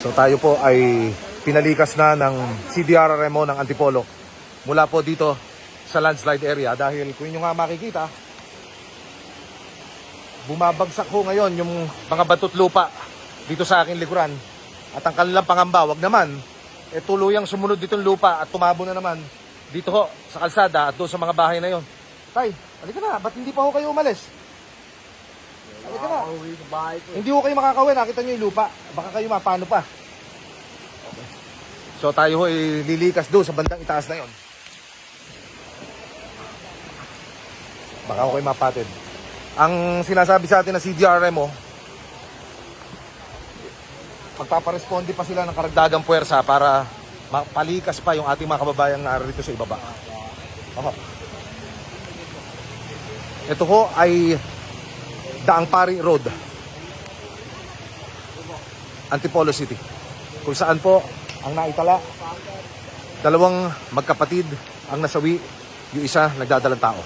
So tayo po ay pinalikas na ng CDRRMO ng Antipolo mula po dito sa landslide area dahil kung inyo nga makikita bumabagsak ho ngayon yung mga batot lupa dito sa aking likuran at ang kanilang pangamba wag naman eh tuluyang sumunod ditong lupa at tumabo na naman dito ho sa kalsada at doon sa mga bahay na yon. Tay, halika na, ba't hindi pa ho kayo umalis? Halika na. Pauwi sa bahay ko. Hindi ko kayo makakawin, nakita nyo yung lupa. Baka kayo mapano pa. So tayo ho ay lilikas doon sa bandang itaas na yon. Baka ako kayo mapatid. Ang sinasabi sa atin na CGRMO, magpaparesponde pa sila ng karagdagang puwersa para mapalikas pa yung ating mga kababayang narito sa ibaba. Oho. Ito ho ay Daang Pari Road. Antipolo City. Kung saan po ang naitala, dalawang magkapatid ang nasawi, yung isa nagdadalang tao.